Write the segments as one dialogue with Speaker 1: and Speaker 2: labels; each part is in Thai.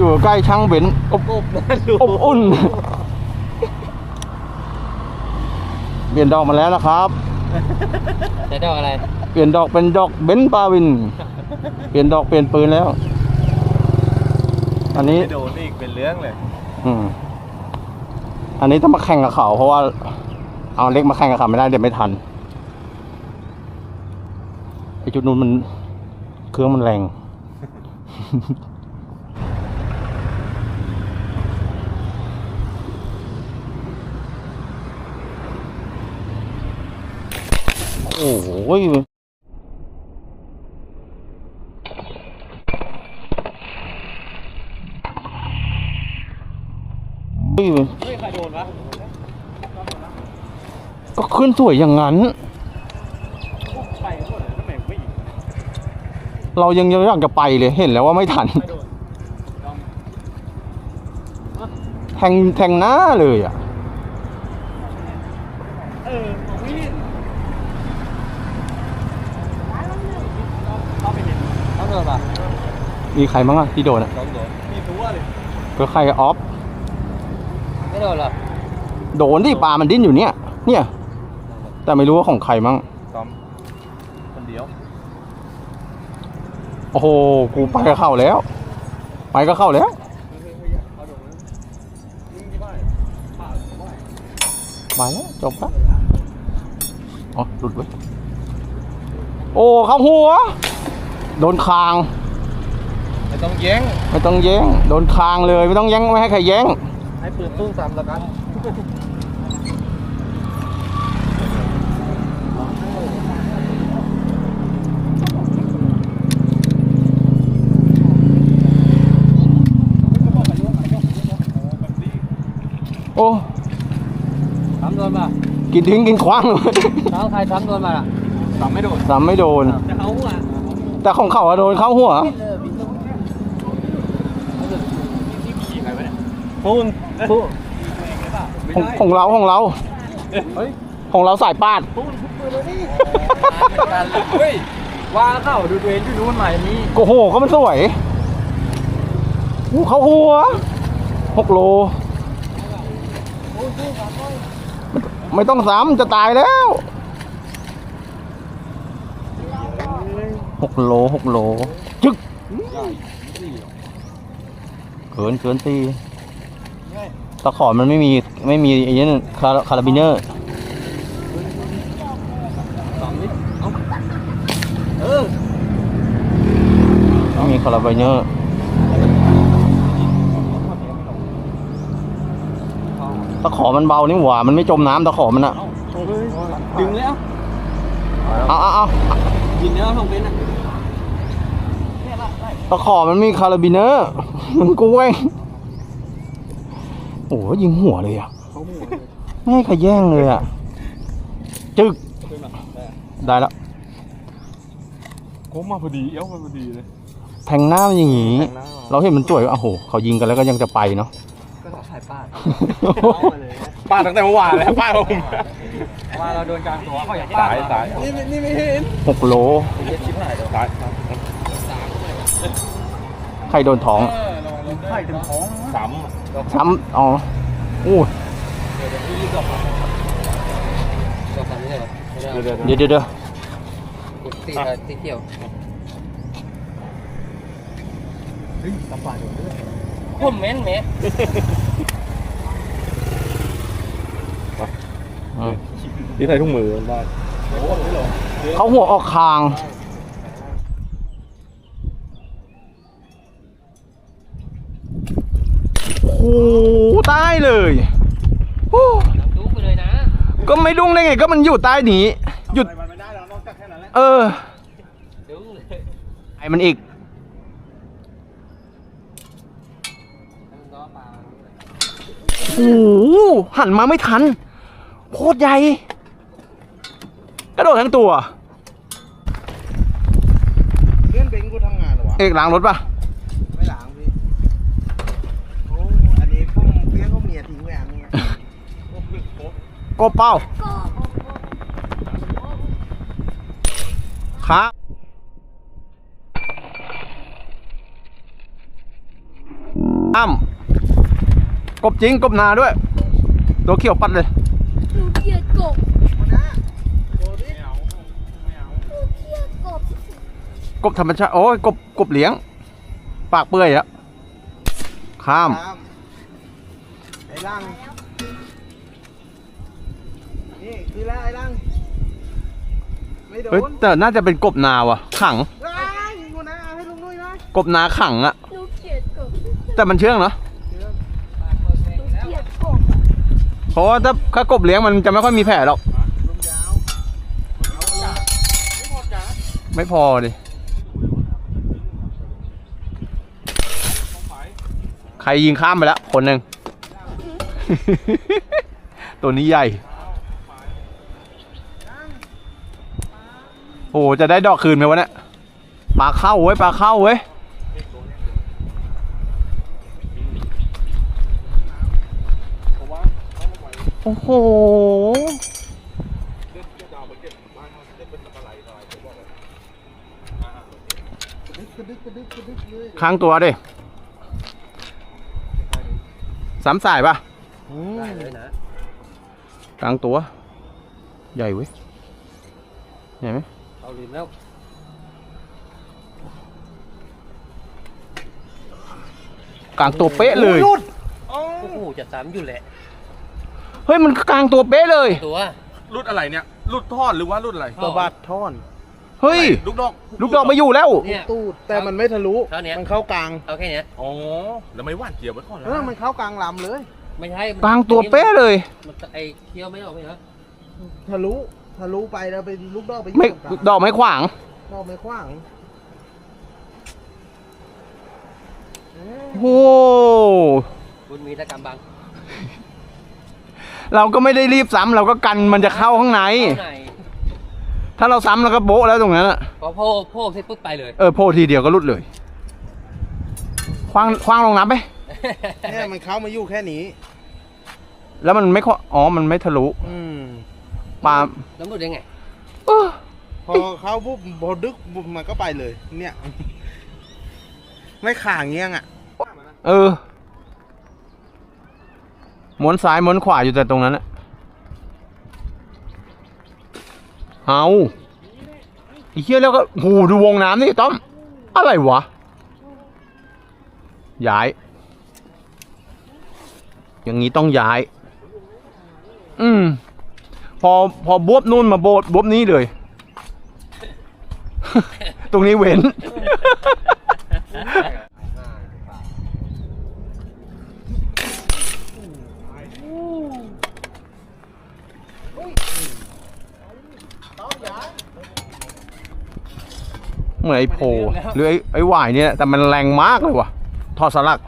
Speaker 1: อยู่ใกล้ช่างเบนซ์อบ
Speaker 2: กบนะดู
Speaker 1: อบอุ่น เปลี่ยนดอกมาแล้วนะครับ
Speaker 2: ใช้ดอกอะไร
Speaker 1: เปลี่ยนดอกเป็นดอกเบนซ์ปาวิน เปลี่ยนดอกเปลี่ยนปืนแล้ว อันนี้
Speaker 3: ไม่โดนอีกเป็นเรื่องเลย
Speaker 1: อืม อันนี้ต้องมาแข่งกับเขา เพราะว่า เอาเล็กมาแข่งกับเขาไม่ได้เดี๋ยวไม่ทันไอจุดนู้นมันเครื่องมันแรง โอ้โหเฮ้ย
Speaker 2: เฮ้ยใครโดนวะ
Speaker 1: ก็ขึ้นสวยอย่างนั้น
Speaker 2: ไปหมดเลยทำไมไม่ยิง
Speaker 1: เรายังยังอยากจะไปเลยเห็นแล้วว่าไม่ทัน
Speaker 2: ไม่โดนลอง
Speaker 1: แทงแทงหน้าเลยอะ
Speaker 2: เออมองไม่เห็นเข้าไปเห็นเขาโดนป่ะ
Speaker 1: มีใครบ้างอะที่โดนอะ
Speaker 2: โดนโดนมีตัวเลย
Speaker 1: ก็ใครออฟ
Speaker 2: ไม่โดนหรอ
Speaker 1: โดนที่ปลามันดิ้นอยู่เนี่ย เนี่ย แต่ไม่รู้ว่าของใครมั้ง
Speaker 3: ซ้อมคนเดียว
Speaker 1: โอ้โห กูไปก็เข้าแล้ว ไปก็เข้าแล้วมาแล้วจบแล้วอ๋อหลุดไว้ยโอ้ เข้าหัว โดนคาง
Speaker 3: ไม่ ต้องแย้ง
Speaker 1: ไม่ต้องแย้งโดนคางเลยไม่ต้องแย้งไม่ให้ใครแย้ง
Speaker 3: ให้ปืนตู้ซ้ำแล้วกัน
Speaker 1: โอ้
Speaker 2: ทำโดนป่ะ
Speaker 1: กินทิ้งกินคว้าง
Speaker 2: เท้าใครทำโดนมาล่ะ
Speaker 3: ซ้ำไม่โดน
Speaker 1: สามไม่โดน
Speaker 2: จะเขาหัว
Speaker 1: แต่ของเขาอะโดนเข้าหัว
Speaker 3: ขี่ใครวะเนี่ยพูน
Speaker 1: ของของเราของเรา
Speaker 3: เฮ้ย
Speaker 1: ของเราสายปาด
Speaker 2: เฮ้ยว่าเข้าดูตัวเองที่นู้นใหม่นี้
Speaker 1: โอ้โหเขามันสวยอู้เขาหัวหกโล ไม่ต้องซ้ำจะตายแล้วหกโลหกโล จึกเกินเกินตี ตะขอมันไม่มีไม่มีไอ้นี่คาราคาราบิเนอร์
Speaker 2: สองนิดเอ้าเออ
Speaker 1: ไม่มีคาราบิเนอร์ตะขอมันเบานี่หว่ามันไม่จมน้ำตะขอมันอะ
Speaker 2: ดึงเลยเอ้า
Speaker 1: เอาเอาเอา
Speaker 2: ยิงเนื้อลงเป็นอะ
Speaker 1: ตะขอมันมีคาราบิเนอร์มันกล้วย โอ้โหยิงหัวเลยอะไม่ให้ใครแย่งเลยอะจึก ได้แล้ว
Speaker 3: โค้งมาพอดีเอ้ามาพอดีเลย
Speaker 1: แทงหน้ามันอย่างงี้
Speaker 3: แทงหน้า
Speaker 1: เราเห็นมันจ่วยโอ้โหเขายิงกันแล้วก็ยังจะไปเนาะ
Speaker 2: ก็ต้องสายป้าด
Speaker 3: ป้าตั้งแต่เมื่อวานแล้วป้าผม
Speaker 2: ว่าเราโดนกลางตัวเขาอยาก
Speaker 3: สายสาย
Speaker 2: นี่นี่ไม่เห็น
Speaker 1: หกโล
Speaker 2: เย็ดชิบหายเดี๋ยว
Speaker 3: สาย
Speaker 1: ใครโดนท้อง
Speaker 2: ไข่เต็มท้อง
Speaker 3: ซ้
Speaker 1: ช้ำอ๋ออู้
Speaker 2: เดี๋ยวเดี๋ยวพี่รีบดอกมาดอกมาไม่ได้หรอไม่ได้ำ
Speaker 3: เดี๋ยวเดี๋ยว
Speaker 1: เดี๋ยวเดี๋ยวเดี๋ยว
Speaker 2: กดตีอะไรตีเกี่ยวเฮ้ยตำป่าโดนด้วยผมเม้นเม้น
Speaker 1: อืม
Speaker 3: นี่ใส่ถุงมือบ้าน
Speaker 1: เขาหัวออกคาง โอ้โหตายเลยโอ้
Speaker 2: น้ำดูไปเลยนะ
Speaker 1: ก็ไม่ดุ้งได้ไงก็มันอยู่ใต้นี้หยุด
Speaker 3: มันไม่ได้แล้วนอกจากแค่นั้นแหละ
Speaker 1: เออ
Speaker 2: ดูเลย
Speaker 1: ไอ้มันอีก
Speaker 2: น้องปลา
Speaker 1: โอ้โหหันมาไม่ทันโคตรใหญ่กระโดดทั้งตัว
Speaker 3: เพื่อนเบงกูทำงานเหรอวะ
Speaker 1: เอกล้างรถปะ
Speaker 3: ไม่ล้างพี่โอ้อันนี้ผมเลี้ยงเขาเมียทิ้งไว้อันนี้
Speaker 1: กบเป้าครับอ้ำกบจริงกบนาด้วย ตัวเขียวปัดเลย
Speaker 4: หนูเกลียดกบ
Speaker 3: หัวหน้าโดดิ
Speaker 4: หนูเกลียดกบ
Speaker 1: กบธรรมชาติโอ้ยกบกบเลี้ยง ปากเปื่อยอะข้าม
Speaker 3: ตามไอ้ลัง แล้วไอ้ลังไม่โด
Speaker 1: เฮ้ย
Speaker 3: น
Speaker 1: แต่น่าจะเป็นกบนาว่ะ ขัง
Speaker 3: ไอ้ยหัวหน้าเอาให้ลุงนุ้ยนะ
Speaker 1: กบนาขังอะ
Speaker 4: หนูเกลียดกบ
Speaker 1: แต่มันเชื่องเนาะ
Speaker 3: เชื่อ
Speaker 4: หนูเกลียดกบ
Speaker 1: เพราะว่าถ้าถ้ากบเลี้ยงมันจะไม่ค่อยมีแผลหรอก
Speaker 3: ลุงยาวเอาละ
Speaker 1: ไม่พอดิใครยิงข้ามไปแล้วคนหนึ่ง ตัวนี้ใหญ่ โอ้โหจะได้ดอกคืนไหมวะเนี่ยปลาเข้าเว้ยปลาเข้าเว้ยโอ้โห
Speaker 3: กระดึกกระดึกกระดึกเลย
Speaker 1: ค้างตัวดิสามสายปะ
Speaker 2: ได้เลยนะ
Speaker 1: กลางตัว ใหญ่เว้ย ใหญ่ไหม
Speaker 2: เอาลืมแล้ว
Speaker 1: กลางตัวเป๊ะเลย
Speaker 2: โอ้โหจะซ้ำอยู่แหละ
Speaker 1: เฮ้ยมันกลางตัวเป๊ะเลย
Speaker 2: ตัว
Speaker 5: รุ่นอะไรเนี่ย รุ่นทอดหรือว่ารุ่นอะไร
Speaker 3: สะบัดท่อน
Speaker 1: เฮ้ย
Speaker 5: ลูกดอก
Speaker 1: ลูกดอกไม่อยู่แล้ว
Speaker 2: เนี่ย
Speaker 3: ตูดแต่มันไม่ทะลุ
Speaker 2: เท่าเนี้ย
Speaker 3: มันเข้ากลาง
Speaker 2: เอาแค่เนี้ย
Speaker 5: อ๋อแล้วไม่หว่านเกี่ยวไว้ก่อน
Speaker 3: เออมันเข้ากลางลำเลย
Speaker 2: ไม่ใช่
Speaker 1: กลางตัวเป๊ะเลย
Speaker 2: มันไอ้เคี้ยวไม่ออกไม่เหรอ
Speaker 3: ทะลุ ทะลุไปแล้วไปลูกดอกไปยู่
Speaker 1: ไม่
Speaker 3: ตรงกลาง
Speaker 1: ดอกไม่ขวาง
Speaker 3: ดอกไม่ขว้างเอ้ย
Speaker 1: โอ้โห
Speaker 2: คุณมีตะกรรมบัง
Speaker 1: เราก็ไม่ได้รีบซ้ำเราก็กันมันจะเข้าข้างใน
Speaker 2: เข้าไหน
Speaker 1: ถ้าเราซ้ำเราก็โบ๊ะแล้วตรงนั้นอะ
Speaker 2: พอโพโพเสร็จปุ๊บไปเลย
Speaker 1: เออโพทีเดียวก็รุดเลย คว้างคว้างลงน้ำไป
Speaker 3: เนี่ยมันเข้ามาอยู่แค่นี้
Speaker 1: แล้วมันไม่ขวอ๋อ มันไม่ทะลุ
Speaker 3: อืม
Speaker 1: ปลา
Speaker 2: แล้วมันยังไง
Speaker 1: เออ
Speaker 3: พอเข้าปุ๊บพอดึกปุ๊บมันก็ไปเลย เนี่ย ไม่ข่างเงี้ยงอะ
Speaker 1: เออม้วนซ้ายม้วนขวาอยู่แต่ตรงนั้นอะเอาไอ้เหี้ยแล้วก็โหดูวงน้ำนี่ต้อม อะไรวะ ย้าย อย่างนี้ต้องย้าย อืม พอพอบวบนู่นมาโบดบวบนี้เลย ตรงนี้เว้น เหมือนไอ้โพหรือไอ้ไอ้หวายเนี่ยแต่มันแรงมากเลยว่ะ ทอดสลัก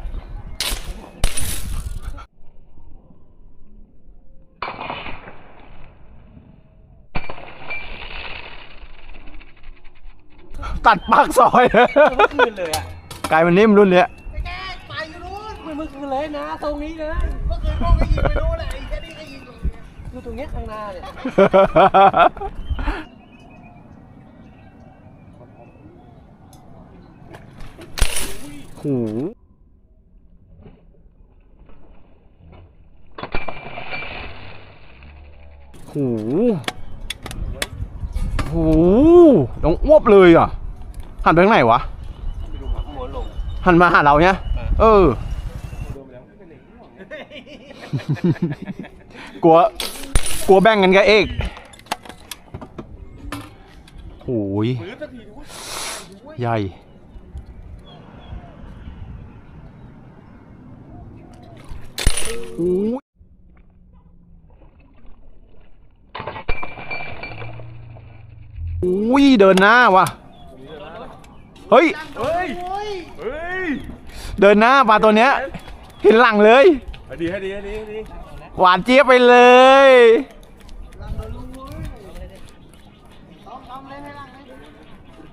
Speaker 1: ตัดปากซอย
Speaker 2: คืนเลยอะ
Speaker 1: กลายเป็นนิ่มรุ่นเนี้ย
Speaker 3: ไปอยู่นู้น
Speaker 2: มันมึงคืนเลยนะตรงนี้เลย
Speaker 3: เมื่อคืนพวกก็ยิงไปนู้นแหละไอ้แค่นี้ก็ยิงตรงนี้
Speaker 2: อยู่ตรงเนี้ยข้างหน้าเนี่ย
Speaker 1: หูหูหูลงอ้วบเลยอะ หันไปทางไหนวะ
Speaker 2: หมุนลง
Speaker 1: หันมาหาเราเนี่ยเออ กลัว กลัวแบ่งกันกับเอกโอ้ย
Speaker 5: มือสักทีดูว่า
Speaker 1: ใหญ่โอ้ยโอ้ยเดินหน้าวะ เฮ้ย
Speaker 5: เฮ้ย เฮ้ย
Speaker 1: เดินหน้าปลาตัวเนี้ย เห็นหลังเลย
Speaker 5: ให้ดีให้ดีให้ดีให้ดี
Speaker 1: หวานเจี๊ยบไปเลย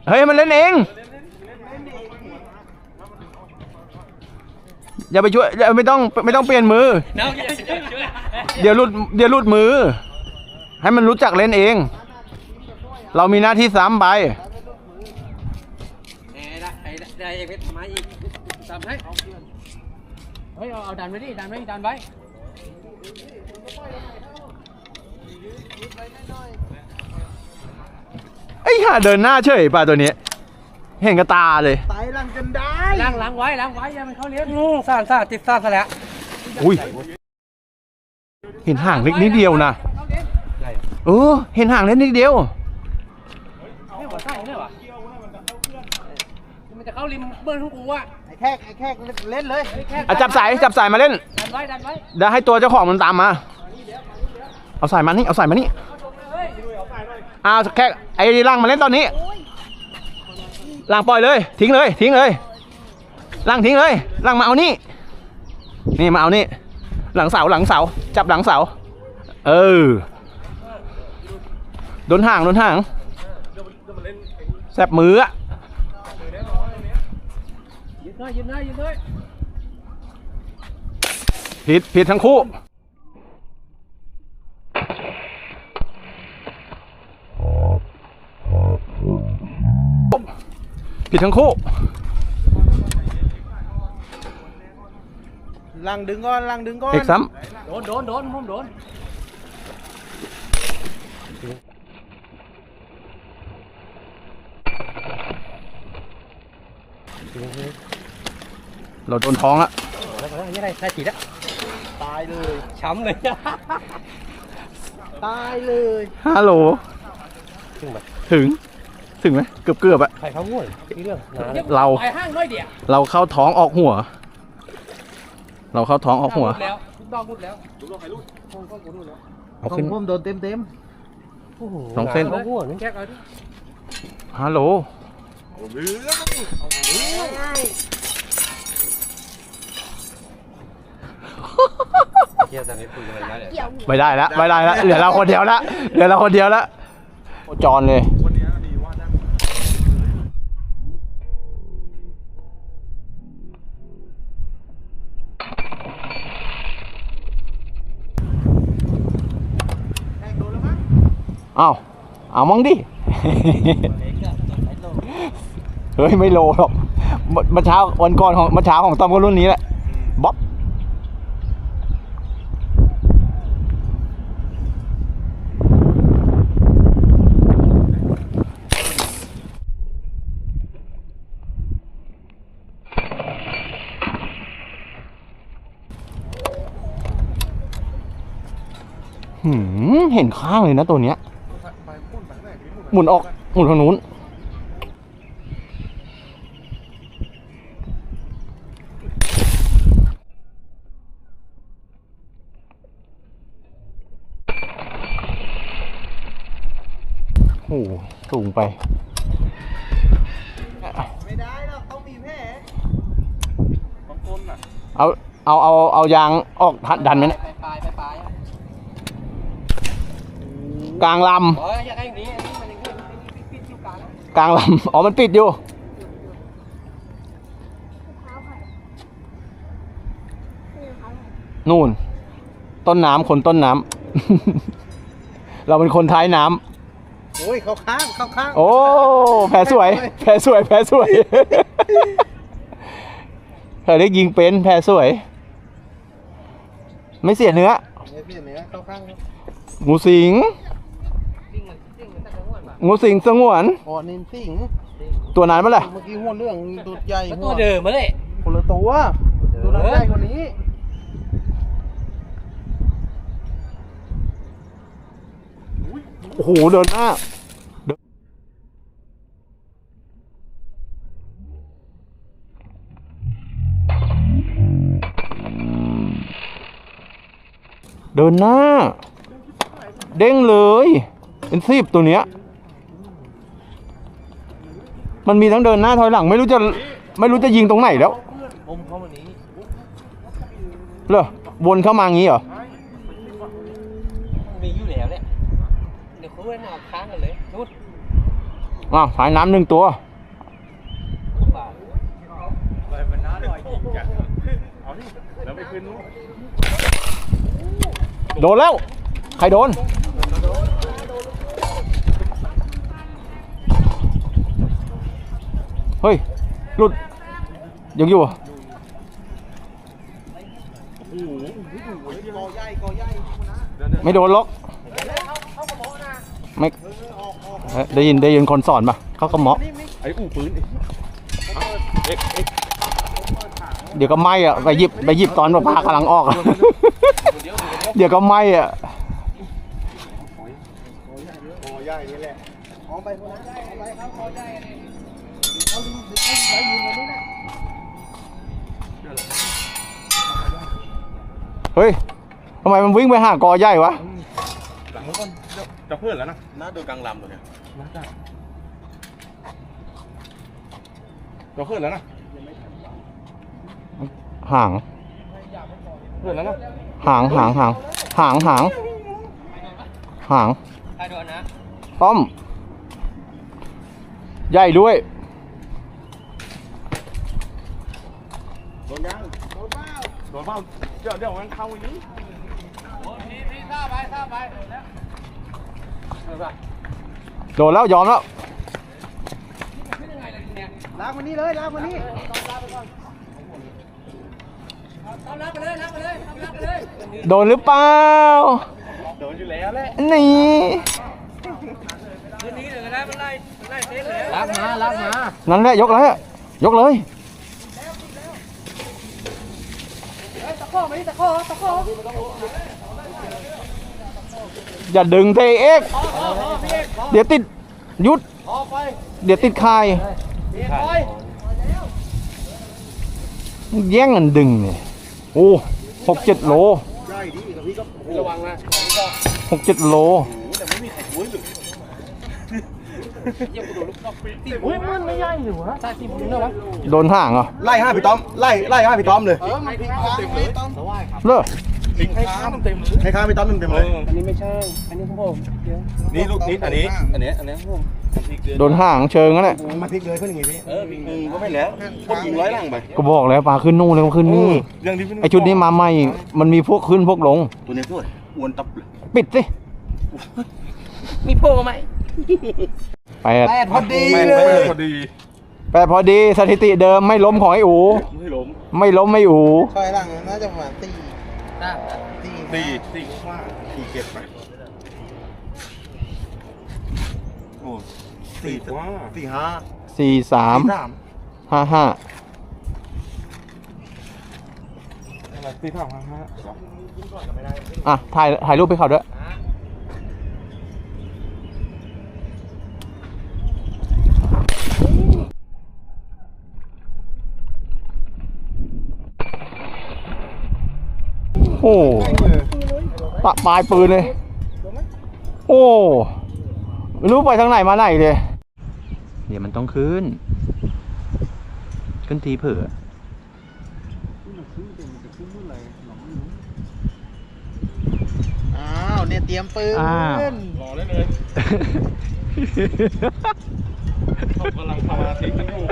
Speaker 1: เฮ้ย มันเล่นเอง อย่าไปช่วยอย่าไม่ต้องไม่ต้องเปลี่ยนมือ
Speaker 2: น้องช่วยช่วย
Speaker 1: เดี๋ยวหลุดเดี๋ยวหลุดมือ ให้มันรู้จักเล่นเอง เรามีหน้าที่ซ้ำไป
Speaker 2: เอ้ยได้ไอ้ได้ไอ้เพชรทำไมอีกทำให้เฮ้ยเอาเอาดันไว้ดิดันไว้ดันไว้
Speaker 1: ไอ้ห่าเดินหน้าเฉยป่ะตัวนี้ เห็นกระตาเลย
Speaker 3: ไตลังกันได้
Speaker 2: ล้างล้างไว้ล้างไว้อย่ามันเข้าเลี้ยงงูซ่านซ่านติดซ่านซะแล้ว
Speaker 1: อุ้ยเห็นห่างเล็กนิดเดียวนะ
Speaker 2: เข้าเลี้ยงใหญ่
Speaker 1: เออเห็นห่างเล็กนิดเดียว
Speaker 2: ไม่หัวไส้เนี่ยวะมัน จะเข้าริมเบิ้ลของกูอะ
Speaker 3: ไอ้แขกไอ้แขกเล่นเลย
Speaker 2: เฮ้ยแค่
Speaker 1: อะจับสายจับสายมาเล่น
Speaker 2: ดันไว้ดันไว้
Speaker 1: เดี๋ยวให้ตัวเจ้าของมันตามมา เอาสายมานี่เอาสายมานี่เอาแค่ไอ้ล่างมาเล่นตอนนี้ล่างปล่อยเลย ทิ้งเลย ทิ้งเลยล่างทิ้งเลยล่างมาเอานี่ นี่มาเอานี่ หลังเสาหลังเสาจับหลังเสา เออโดนห่างโดนห่างแสบมืออะ
Speaker 2: ยืนหน้ายืนหน้ายืนหน้า
Speaker 1: ผิดผิดทั้งคู่ ผิดทั้งคู่
Speaker 3: ลังดึงก่อนลังดึงก่อน
Speaker 1: เอกซ้
Speaker 2: โดนโดนโดนผมโดน
Speaker 1: เราโดนท้องละ
Speaker 2: แล้วก็ไม่ได้ใช่ถีแล้ว
Speaker 3: ตายเลย
Speaker 2: ช้ำเลย
Speaker 3: ตายเลย
Speaker 1: ฮัลโหล
Speaker 2: ถึงไหม
Speaker 1: ถึง ถึงไหมเกือบเกือบๆอะ
Speaker 2: ใครเขาง่วยที่เรื่องนะ
Speaker 1: เรา
Speaker 2: ไปห้างน้อยเดียว
Speaker 1: เราเข้าท้องออกหัว เราเข้าท้องออกหัว
Speaker 2: รุดแล้วลูกดอกรุดแล้วลูกดอกใครรุดคงก็กูรุดแล้ว
Speaker 1: เอาขึ้น
Speaker 3: ผมโดนเต็มเต็ม
Speaker 1: สองเส้น
Speaker 2: เขาง่วยแค่เอาดิ
Speaker 1: ฮัลโหล
Speaker 2: เกี่ยวแต่ไม่คุยกันเลยนะเนี่ย
Speaker 4: เกี่ยวหัว
Speaker 1: ไม่ได้ละไม่ได้ละเหลือเราคนเดียวละเหลือเราคนเดียวละโอจรเลย
Speaker 5: วันนี้ดีว่าได้
Speaker 3: แขกโดนแล้วมั้ง
Speaker 1: เอาเอามั่งดิ เฮ้ย ไม่โลหรอกเมื่อเมื่อเช้าวันก่อนของเมื่อเช้าของต้อมก็รุ่นนี้แหละ เห็นข้างเลยนะตัวเนี้ย หมุนออก หมุนทางนู้น โอ้โหสูงไป
Speaker 3: ไม่ได้หรอกต้องมีแผล
Speaker 5: บางคนน่ะ
Speaker 1: เอา เอา เอา เอายางออกทันดันไหมเนะ
Speaker 2: ไปปลายไปปลาย
Speaker 1: กลางล
Speaker 2: เฮ้ยอยากให้อย่างนี้อันนี้มันอย่างนี้ปิดปิดอยู่กลางำ
Speaker 1: กลางลำ อ๋อ มันปิดอยู่
Speaker 4: เท้าใครนี่เท้าใคร
Speaker 1: นู่น ต้นน้ำ คนต้นน้ำ เราเป็นคนท้ายน้ำ
Speaker 3: โอ้ยเขาข้างเขาข้าง
Speaker 1: โอ้ แผลสวย แผลสวย แผลสวยแผลเล็กยิงเป็นแผลสวย ไม่เสียเนื้อ
Speaker 3: เนี่ยพี่เนื้อเขาข้างครับ
Speaker 1: งูสิง
Speaker 2: ดิ้งมันดิ้งมันตั้ งแต่ง่วนป่ะ
Speaker 1: งูสิงสงวน
Speaker 3: อ๋อนินสิง
Speaker 1: ตัวนั้นเมื่อไหร่
Speaker 3: เมื่อกี้หัวเรื่องตัวใหญ่
Speaker 2: แล้ว
Speaker 3: หั
Speaker 2: ตัววเดิมมาเลย
Speaker 3: คนละตัวตัวนั้นใหญ่กว่านี้
Speaker 1: โอ้โหเดินหน้าเดินหน้า เด้งเลย เป็นสิบตัวเนี้ย มันมีทั้งเดินหน้าถอยหลัง ไม่รู้จะไม่รู้จะยิงตรงไหนแล้ว
Speaker 2: อมเข้ามานี้
Speaker 1: เหรอวนเข้ามางี้เหรอ
Speaker 2: มีอยู่แล้วเนี่ยเดี๋ยวเขาเล่นเอาค้างกันเลยนู่น
Speaker 1: อ้าวสายน้ำหนึ่งตัว
Speaker 2: ป่า
Speaker 5: ไปเป็นน้าลอยจริงจังเอาที่แล้วไปคืนนู้น
Speaker 1: โดนแล้ว ใครโดน เฮ้ยหลุดยังอยู่ไม่โดนล็อกไม่ได้ยินได้ยินคนสอนปะเขาก็เหมาะ
Speaker 5: ไอ้อู่ปืนเดี๋
Speaker 1: ยวก็ไหมอะไปหยิบไปหยิบตอนปลาปากำลังออกเดี๋ยวก็ไหมอะ
Speaker 3: คอใหญ่นี่แหละออไปคนนั้นได้ไปครับคอใหญ่ เอาลิงเอาลิงไว้ยืนตรงนี้นะ
Speaker 1: เฮ้ยทำไมมันวิ่งไปหากอใหญ่วะ
Speaker 5: หลังมันก่อนจะจะเพื่อนแล้วนะ
Speaker 3: น่าดูกลางลำตัวเนี้ย
Speaker 5: น่าจะจะเพื่อนแล้วนะ
Speaker 1: ห่าง
Speaker 5: เพื่อนแล้วนะ
Speaker 1: หางหางหางหางหางหาง
Speaker 2: ใครโดนนะ
Speaker 1: ต้อม ใหญ่ด้วย
Speaker 3: โดนยังโดนเปล่า
Speaker 5: โดนเปล่าเดี๋ยวเดี๋ยวมันเข้าอย่างนี้
Speaker 2: โอ้พี่พี่ซ่าไปซ่าไปโดนแล้วเออป่ะ
Speaker 1: โดนแล้วยอมแล้ว
Speaker 2: ขึ้นยังไงล่ะทีเนี้ย
Speaker 3: ลากมานี่เลยลากมานี่
Speaker 2: เอารับไปเลยรับไปเลยรับไปเลย
Speaker 1: โดนหรือเปล่า
Speaker 5: โดนอยู่แล้วแหละ
Speaker 1: นี่
Speaker 2: คืนนี้เดี๋ยวก็ได้มันไล่มันไล่เซ็ตเลยรับมารับมา
Speaker 1: นั่นแหละยกเลยยกเลย
Speaker 2: ตะ ข้อมาดิตะข้อตะข้อ
Speaker 1: อย่าดึงเทเอ็กเดี๋ยวติดยุด เดี๋ยวติดคายแย่งกันดึงเนี่ยโอ้หกเจ็ดโล
Speaker 2: ระวังนะ
Speaker 1: หกเจ็ดโล
Speaker 5: แต่ไม่มีใครช่วยหรือ
Speaker 2: เยี่ยมกูโดนลูกดอกตีเฮ้ยมันไม่ใหญ่หรือวะใช่ตีผมเนี่ยวะ
Speaker 1: โดนห่างเหรอ
Speaker 3: ไล่ห้าพี่ต้อมไล่ไล่ห้าพี่ต้อมเลยเออมันพลิกข้างเต็มเลยต้อม
Speaker 1: เลิก
Speaker 5: ปิงให้ข้ามเต็มเลย
Speaker 3: ให้ข้างพี่ต้อมเต็มๆเลย
Speaker 2: อันนี้ไม่ใช่อันนี้ของผมเดี๋ยว
Speaker 5: นี่ลูกนี้อันนี้อันนี้อันนี้ผม
Speaker 1: โดนห่างเชิงนั่นแหละ
Speaker 3: มาพลิกเลยเพื่อนอย่างงี้พี่
Speaker 5: เออปิงก็ไม่แล้วพวกยิงร้อยหลังไป
Speaker 1: ก็บอกแล้วปลาขึ้นนู่นแล้วก็ขึ้นนี่
Speaker 5: เรื่องที่พี่
Speaker 1: ไอชุดนี้มาใหม่มันมีพวกขึ้นพวกลง
Speaker 3: ตัวนี้ด้วยอ้วนตับเลย
Speaker 1: ปิดสิ
Speaker 2: มีโผล่ไหม
Speaker 1: แปด
Speaker 3: แปดพอดี
Speaker 5: แม่ง
Speaker 3: เล
Speaker 5: ไม่
Speaker 3: ย
Speaker 5: พอดี
Speaker 1: แปดพอดีสถิติเดิมไม่ล้มของไออู
Speaker 5: ไม่ล้ม
Speaker 1: ไม่ล้มไม่อู
Speaker 3: คอยหลังน่าจะประมาณตี
Speaker 2: ได้
Speaker 3: ตี
Speaker 5: สี่สี่ว่าสี่เก็บไปโอ้สี่ว่า
Speaker 3: สี่ห้า
Speaker 1: สี่สาม
Speaker 3: สี่สาม
Speaker 1: ห้าห้า
Speaker 5: อะไรสี่สามห้าห้า
Speaker 1: อะถ่ายถ่ายรูปให้เขาด้วย โอ้ปะปลายปืนเลย โอ้ไม่รู้ไปทางไหนมาไหนเลยเดี๋ยวมันต้องขึ้น ขึ้นทีเผื่อ
Speaker 3: อ้าวเนี่ยเตรียมปืน
Speaker 1: อ้าว
Speaker 5: รอได้เลยเขากำลังทำอาทิตย์กันอยู่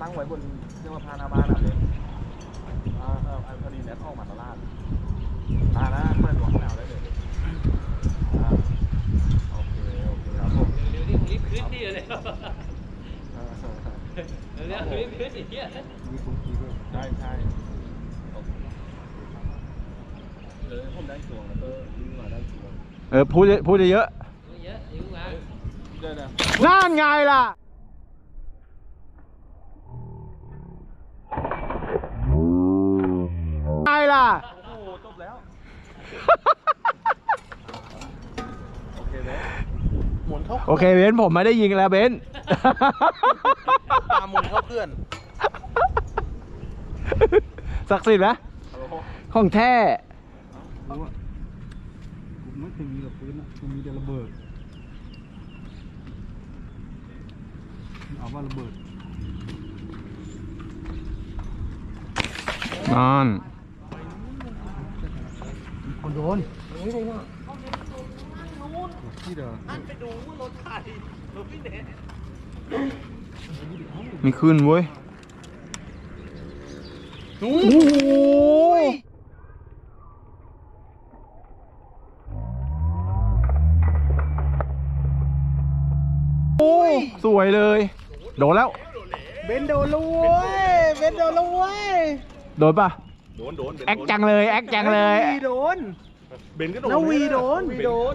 Speaker 3: ตั้งไว้บน เรื่องพานาบ้านอะเลยอ่าเออพอดีเน็ตออกมาตลาดอ่านะเปิดหลวงแนวได้เลยอ่าโอเคโอเคครับผม
Speaker 2: เดี๋ยวนี้รีบขึ้นดิเลย
Speaker 3: เออเออ
Speaker 2: เดี๋ยวรีบขึ้นดิเฮีย
Speaker 3: มีคุณคีด้วย
Speaker 5: ใช่ใช่เออผมได้ตัวแล้วก็วิ่งมาได้ตัว
Speaker 1: เออพูดพูดเยอะ
Speaker 2: เยอะเยอะมา
Speaker 5: เดี๋ยวนะ
Speaker 1: ๆนั่นไงล่ะ ไง ล่ะ
Speaker 5: โอ้โหจบแล้ว โอเคเลย
Speaker 3: หมุนเข้า
Speaker 1: โอเคเบนซ์ผมไม่ได้ยิงแล้วเบนซ์
Speaker 3: ตามหมุนเข้าเพื่อน
Speaker 1: ศักดิ์สิทธิ์ไหมของแท้
Speaker 6: ไม่เคยมีกับปืนอะมันมีแต่ระเบิดเอาว่าระเบิด
Speaker 1: นั่น
Speaker 6: คนโดนที่เดิม
Speaker 1: มีขึ้นเว้ยโอ้โหโอ้ยสวยเลย โดนแล้ว
Speaker 3: เบนโดนแล้วเว้ย เบนโดนแล้วเว้ย
Speaker 1: โดนปะ
Speaker 3: โดนโดน
Speaker 1: แอคจังเลยแอคจังเลย
Speaker 6: โดน
Speaker 3: เบนก็โดน
Speaker 6: นาวีโดน
Speaker 3: เบนโดน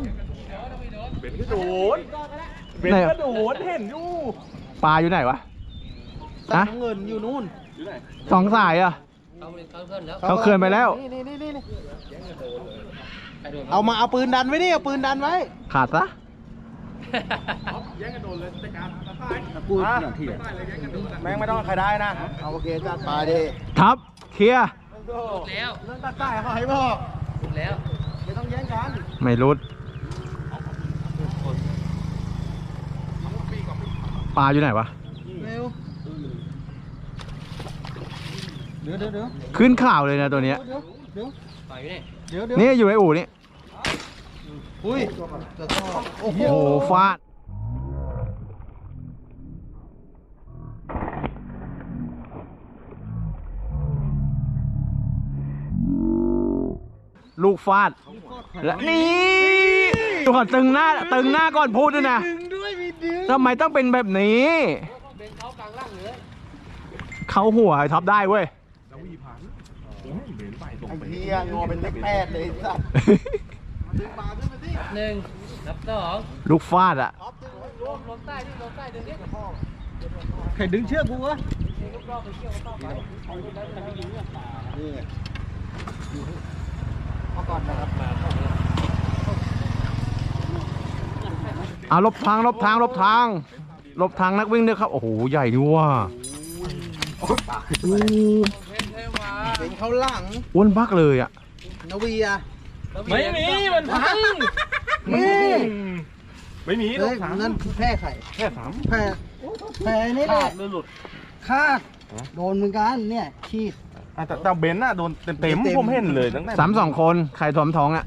Speaker 3: เบนก็โดนเบนก็โดนเห็นอยู่
Speaker 1: ปลาอยู่ไหนวะ
Speaker 6: ตั
Speaker 1: ฮะ
Speaker 6: เงินอยู่นู่น
Speaker 3: อยู่ไหน
Speaker 1: สองสายเหรอะ
Speaker 2: เขาเขาเพื่อนแล้ว
Speaker 1: เขาเคลื่อนไปแล้ว
Speaker 6: นี่นี่นี่นี่
Speaker 2: ใครโดน
Speaker 6: เอามาเอาปืนดันไว้ดิเอาปืนดันไว้
Speaker 1: ขาดซะ
Speaker 3: แย่งกันโดนเลยแต่การตาย
Speaker 6: กูอย่างที่แม่งไม่ต้องใครได้นะเอาโอเคจัดไปดิ
Speaker 1: ทับเคลียร์
Speaker 2: ถูกแล้ว
Speaker 6: เรื่องตัดใต้เขาให้บอก
Speaker 2: ถูกแล้ว
Speaker 6: ไม่ต้องแย่งกัน
Speaker 1: ไม่รุดปลาอยู่ไหนวะ
Speaker 6: เร็วเดี๋ยวเดี๋ยวเดี๋ยว
Speaker 1: ขึ้นข่าวเลยนะตัวเนี้ย
Speaker 6: เดี๋ยวเดี๋ยว
Speaker 2: ปล่อยอยู่นี่
Speaker 6: เดี๋ยวเดี๋ยว
Speaker 1: นี่อยู่ในอู่นี่
Speaker 6: อุ้ยจะต้องโอ้โห
Speaker 1: โอ้โหฟาด ลูกฟาด และนี่ดูก่อนตึงหน้าตึงหน้าก่อนพูดด้วยนะ
Speaker 6: ดึงด้วยมีดึง
Speaker 1: ทำไมต้องเป็นแบบนี้
Speaker 2: เป็นเขากลางล่างเหนือ
Speaker 1: เขาหัวไอ้ท็อปได้เว้ย
Speaker 3: เบนไปตรง
Speaker 6: ไอ้
Speaker 3: ไป
Speaker 6: เหี้ยงอเป็นเลขแปดเลยไอ้สัตว์
Speaker 2: หนึ่งนับสอง
Speaker 1: ลูกฟาดอะ
Speaker 2: ลมลมใต้ดิลมใต้เดินนี้
Speaker 6: ใครดึงเชือกกูวะนี่ไง เอาก่อนนะครับ
Speaker 1: อะลบทางลบทางลบทางลบทางนักวิ่งด้วยครับ โอ้โห ใหญ่ด้วยว่ะโอ้
Speaker 6: เป็นเขาหลัง
Speaker 1: อ้วนบักเลยอะ
Speaker 6: นวีอะ
Speaker 2: ไม่มีมันพัง
Speaker 6: นี่
Speaker 3: ไม่มี
Speaker 6: เฮ้ยนั่นคือแพร่ไข่
Speaker 3: แค่สาม
Speaker 6: แพร่แพร่นี่แหละ
Speaker 3: หรือหลุด
Speaker 6: คาดโดนเหมือนกันเนี่ยขีด
Speaker 3: อะแต่แต่เบนน่ะโดนเต็ม
Speaker 6: เต็ม
Speaker 3: ๆผมเห็นเลยตั้งแต่
Speaker 1: สามสองคนใครทอมท้องอะ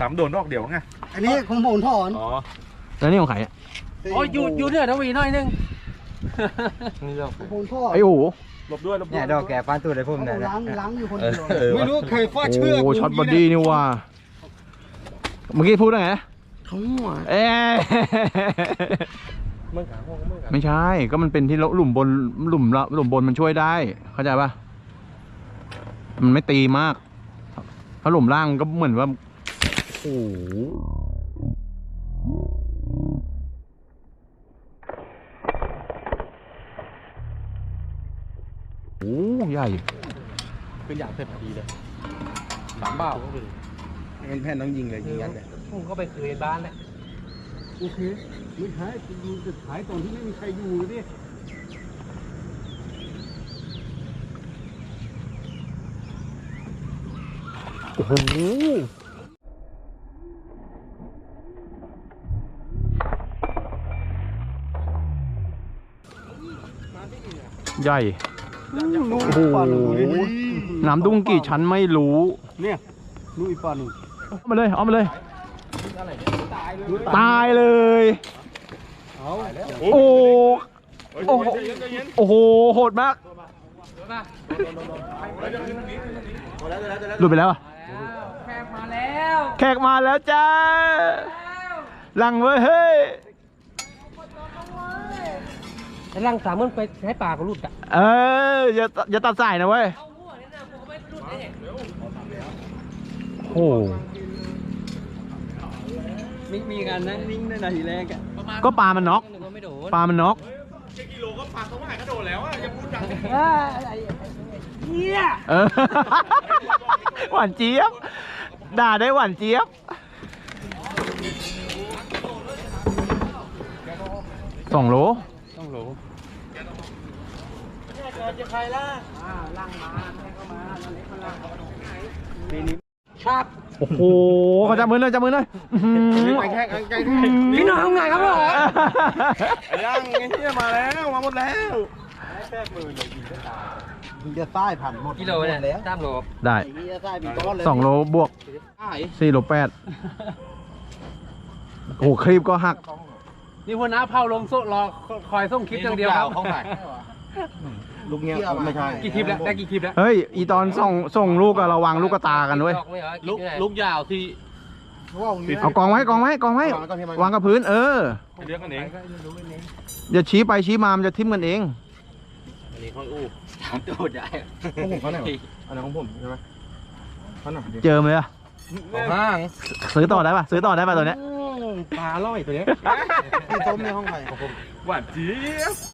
Speaker 3: สามโดนดอกเดียวไง
Speaker 6: อันนี้ของผมถอน
Speaker 3: อ๋อ
Speaker 1: แล้วนี่ของใครอะ
Speaker 2: อ๋ออยู่อยู่เหนือนะวีหน่อยนึง
Speaker 3: นี่ดอก
Speaker 6: ของผมถอน
Speaker 1: ไอ้หู
Speaker 3: หลบด้วยหลบด้วย
Speaker 7: เนี่ยดอกแก่ฟันตูดไอ้พุ่ม
Speaker 6: เขา
Speaker 7: เนี่ย
Speaker 6: ล้างล้างอยู่คนเดียว
Speaker 3: เออ
Speaker 6: ไม่รู้ใครฟาดเชือก
Speaker 1: โอ้ช็อตบอดี้นี่ว่าเมื่อกี้พูดว่าไงนะ
Speaker 6: เขาหัว
Speaker 1: เอ๊ะ
Speaker 3: เมื่อขาห้องเมื่อขา
Speaker 1: ไม่ใช่ ก็มันเป็นที่หลุมบนหลุมละหลุมบนมันช่วยได้ เข้าใจปะมันไม่ตีมากถ้าหลุมล่างมันก็เหมือนว่าโอ้โหโอ้ใหญ่
Speaker 3: เป็นอย่างเสร็จพอดีเลยสามบ่าว
Speaker 6: เป็นแผ่นต้องยิงเลยยิงยันเลย
Speaker 2: ผมก็ไปคืนบ้านแหละ
Speaker 6: โอเคไม่ใช่ดูสุดท้ายตอนที่ไม่มีใครอยู่เลยดิ
Speaker 1: โอ้โหใหญ่โอ้โหน้ำดุ้งกี่ชั้นไม่รู้
Speaker 6: เนี่ยลูกอีกปลาหนึ่ง
Speaker 1: เอามาเลย เอามาเลย ตายเลย
Speaker 6: เอา
Speaker 1: โอ้โหโอ้โหโอ้โหโหดมากหลุดไปแล้วอะ
Speaker 2: แขกมาแล้ว
Speaker 1: แขกมาแล้วจ้าหลังเว้ยเฮ้ย
Speaker 2: ไอ้ลังสามมันไปใช้ปลาเขาหลุดอะ
Speaker 1: เอออย่าอย่าตัดสายนะเว้ย
Speaker 2: เอาหัวเนี่ยนะผ มก็ไม่หลุดเลย
Speaker 1: โอ้โห
Speaker 2: มีมีกันนะนิ่งในนาทีแรกอะประมาณ
Speaker 1: ก็ปลามันน็อก
Speaker 2: นึกว่าไม่โดน
Speaker 1: ปลามันน็อก
Speaker 3: กิโลก็ปาเขาหายก็โดนแล้วอะอย่าพูดดัง
Speaker 2: เนี่ย
Speaker 1: เออ หวานเจี๊ยบ ด่าได้หวานเจี๊ยบ สองโล
Speaker 3: ต้องโหล
Speaker 1: โอ้โหเขาจับมือเลยจับมือเลยอื้อหือ
Speaker 3: แค่แค่แค่
Speaker 2: พี่น้องไงครับผม
Speaker 3: ยังไอ้เหี้ยมาแล้ว มาหมดแล้ว
Speaker 6: มึงจะใต้ผ่านหมด
Speaker 2: กิโลเนี่ย
Speaker 6: แล้ว
Speaker 2: สามโล
Speaker 1: ได้
Speaker 6: ไอ้เหี้ยใต้เป็นก้อนเลย
Speaker 1: สองโลบวก
Speaker 6: ใต้
Speaker 1: สี่โลแปดโอ้โหคลิปก็หัก
Speaker 2: นี่หัวหน้าเผาลงโซ่รอคอยส่งคลิปอย่างเดียวครับ
Speaker 6: ลูกเงี้ยไม่ใช่
Speaker 2: กี่คลิปแล้วได้กี่คลิปแล้ว
Speaker 1: เฮ้ย อีตอนส่งส่งลูกอะระวังลูกกระตากันด้วย
Speaker 2: ลุกลุกยาวที่
Speaker 6: ว่าอย่างนี้
Speaker 1: เอากองไว้กองไว้กองไว้วางกับพื้น เออ
Speaker 3: เรียกกันเอง
Speaker 1: อย่าชี้ไปชี้มามันจะทิ่มกันเอง
Speaker 2: เนี่
Speaker 5: ห้อยอู้
Speaker 2: ถามตูดได้
Speaker 3: ของผมเขาไหนวะอันนั้นของผมใช่ไหมเขาไหนดิ
Speaker 1: เจอไหมอะ
Speaker 3: ของห้าง
Speaker 1: ซื้อต่อได้ปะซื้อต่อได้ปะตัวเนี้ย
Speaker 3: ปลาล่อยตัวเนี้ยต้มในห้องใครของผม
Speaker 5: หวานเจี๊ยบ